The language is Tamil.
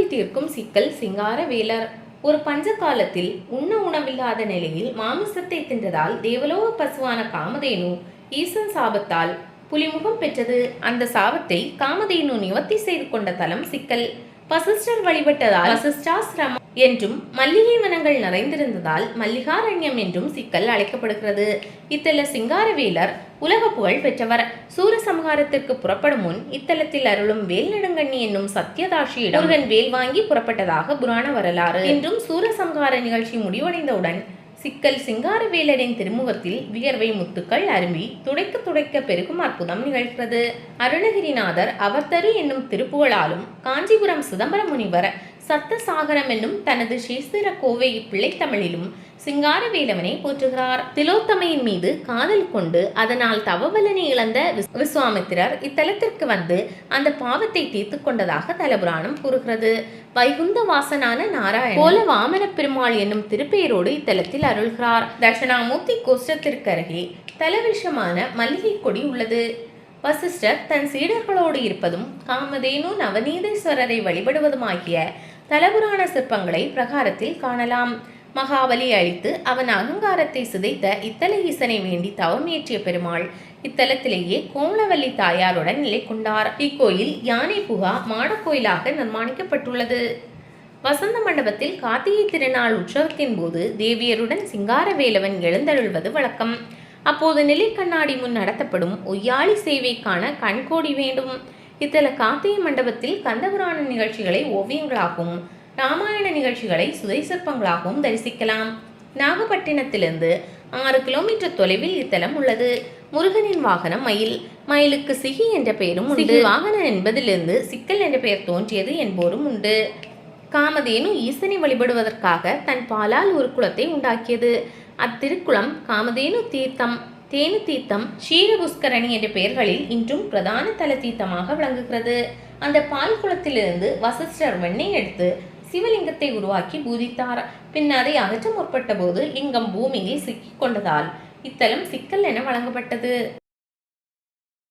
சிக்கல் தீர்க்கும் சிக்கல் சிங்கார வேலர். ஒரு பஞ்ச காலத்தில் உண்ண உணவில்லாத நிலையில் மாமிசத்தை தின்றதால் தேவலோக பசுவான காமதேனு ஈசன் சாபத்தால் புலிமுகம் பெற்றது. அந்த சாபத்தை காமதேனு நிவர்த்தி செய்து கொண்ட தலம் சிக்கல். வசிஷ்டர் வழிபட்டதால் வசிஷ்டாசிரமம் என்றும் மல்லிகை வனங்கள் நிறைந்திருந்ததால் மல்லிகாரண்யம் என்றும் சிக்கல் அழைக்கப்படுகிறது. இத்தல சிங்காரவேலர் உலக புகழ் பெற்றவர். சூரசம்ஹாரத்திற்கு புறப்படும் முன் இத்தலத்தில் அருளும் வேல் நடுங்கண்ணி என்னும் சத்யதாஷியிடம் முருகன் வேல் வாங்கி புறப்பட்டதாக புராண வரலாறு என்றும் சூரசம்ஹார நிகழ்ச்சி முடிவடைந்தவுடன் சிக்கல் சிங்காரவேலரின் திருமுகத்தில் வியர்வை முத்துக்கள் அரும்பி துடைக்க துடைக்க பெருகும் அற்புதம் நிகழ்கிறது. அருணகிரிநாதர் அவர்தரு என்னும் திருப்புகழாலும் காஞ்சிபுரம் சிதம்பர முனிவர் சத்தசாகரம் என்னும் தனது சேஸ்திர கோவை பிள்ளைத்தமிழிலும் சிங்காரவேலவனை போற்றுகிறார். திலோத்தமையின் மீது காதல் கொண்டு அதனால் தவபலனை இழந்த விஸ்வாமித்திரர் இத்தலத்திற்கு வந்து அந்த பாவத்தை தீர்த்து கொண்டதாக தலபுராணம் கூறுகிறது. வைகுந்த வாசனான நாராயணன் போல வாமன பெருமாள் என்னும் திருப்பெயரோடு இத்தலத்தில் அருள்கிறார். தட்சணாமூர்த்தி கோஷ்டத்திற்கு அருகே தலவிருஷமான மல்லிகை கொடி உள்ளது. வசிஷ்டர் தன் சீடர்களோடு இருப்பதும் காமதேனு நவநீதேஸ்வரரை வழிபடுவதுமாகிய தலபுராண சிற்பங்களை பிரகாரத்தில் காணலாம். மகாபலி அழித்து அவன் அகங்காரத்தை சிதைத்த இத்தல ஈசனை வேண்டி தவமேற்றிய பெருமாள். இத்தலத்திலேயே கோமலவல்லி தாயாருடன் நிலை கொண்டார் இக்கோயில் யானை புகா மாடக்கோயிலாக நிர்மாணிக்கப்பட்டுள்ளது. வசந்த மண்டபத்தில் கார்த்திகை திருநாள் உற்சவத்தின் போது தேவியருடன் சிங்காரவேலவன் எழுந்தருள்வது வழக்கம். அப்போது நிலைக்கண்ணாடி முன் நடத்தப்படும் ஒய்யாளி சேவைக்கான கண்கோடி வேண்டும். இத்தல கார்த்திகை மண்டபத்தில் கந்தபுராண நிகழ்ச்சிகளை ஓவியங்களாகவும் ராமாயண நிகழ்ச்சிகளை சுதை சிற்பங்களாகவும் தரிசிக்கலாம். நாகப்பட்டினத்திலிருந்து ஆறு கிலோமீட்டர் தொலைவில் இத்தலம் உள்ளது. முருகனின் வாகனம் மயில். மயிலுக்கு சிகி என்ற பெயரும் உண்டு. வாகனம் என்பதிலிருந்து சிக்கல் என்ற பெயர் தோன்றியது என்போரும் உண்டு. காமதேனு ஈசனை வழிபடுவதற்காக தன் பாலால் ஒரு குளத்தை உண்டாக்கியது. அத்திருக்குளம் காமதேனு தீர்த்தம். தேனு தீர்த்தம் ஷீரபுஷ்கரணி என்ற பெயர்களில் இன்றும் பிரதான தல தீர்த்தமாக விளங்குகிறது. அந்த பால் குளத்திலிருந்து வசிஷ்டர் வெண்ணெய் எடுத்து சிவலிங்கத்தை உருவாக்கி பூஜித்தார். பின் அதை அகற்ற முற்பட்ட போது லிங்கம் பூமியில் சிக்கிக் கொண்டதால் இத்தலம் சிக்கல் என வழங்கப்பட்டது.